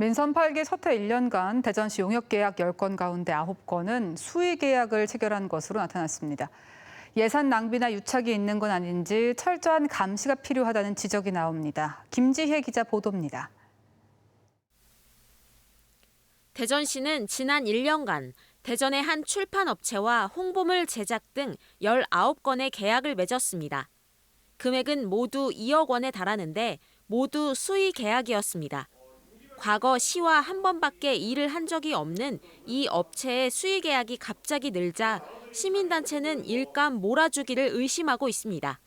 민선 8기 서태 1년간 대전시 용역 계약 10건 가운데 9건은 수의 계약을 체결한 것으로 나타났습니다. 예산 낭비나 유착이 있는 건 아닌지 철저한 감시가 필요하다는 지적이 나옵니다. 김지혜 기자 보도입니다. 대전시는 지난 1년간 대전의 한 출판업체와 홍보물 제작 등 19건의 계약을 맺었습니다. 금액은 모두 2억 원에 달하는데 모두 수의 계약이었습니다. 과거 시와 한 번밖에 일을 한 적이 없는 이 업체의 수의 계약이 갑자기 늘자 시민단체는 일감 몰아주기를 의심하고 있습니다.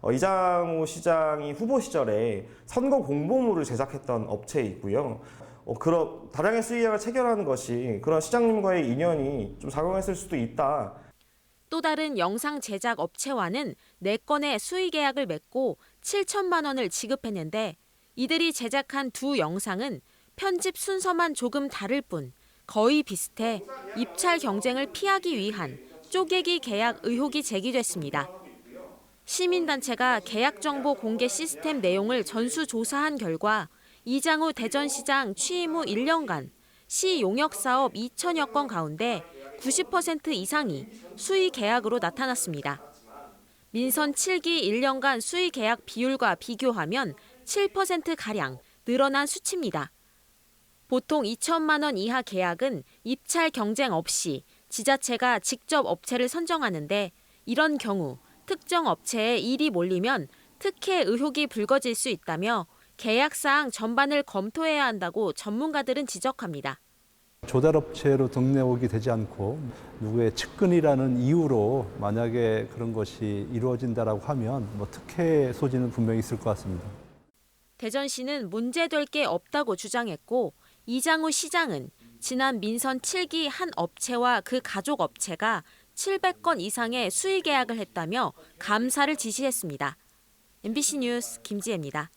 어, 이장우 시장이 후보 시절에 선거 공보물을 제작했던 업체이고요. 어, 그런 다량의 수의계약을 체결하는 것이 그런 시장님과의 인연이 좀 작용했을 수도 있다. 또 다른 영상 제작 업체와는 4건의 수의 계약을 맺고 7천만 원을 지급했는데 이들이 제작한 두 영상은 편집 순서만 조금 다를 뿐 거의 비슷해 입찰 경쟁을 피하기 위한 쪼개기 계약 의혹이 제기됐습니다. 시민단체가 계약 정보 공개 시스템 내용을 전수조사한 결과 이장우 대전시장 취임 후 1년간 시 용역 사업 2천여 건 가운데 90% 이상이 수의 계약으로 나타났습니다. 민선 7기 1년간 수의 계약 비율과 비교하면 7%가량 늘어난 수치입니다. 보통 2천만 원 이하 계약은 입찰 경쟁 없이 지자체가 직접 업체를 선정하는데 이런 경우 특정 업체에 일이 몰리면 특혜 의혹이 불거질 수 있다며 계약사항 전반을 검토해야 한다고 전문가들은 지적합니다. 조달업체로 등록이 되지 않고 누구의 측근이라는 이유로 만약에 그런 것이 이루어진다라고 하면 뭐 특혜 소지는 분명히 있을 것 같습니다. 대전시는 문제될 게 없다고 주장했고 이장우 시장은 지난 민선 7기 한 업체와 그 가족 업체가 700건 이상의 수의 계약을 했다며 감사를 지시했습니다. MBC 뉴스 김지혜입니다.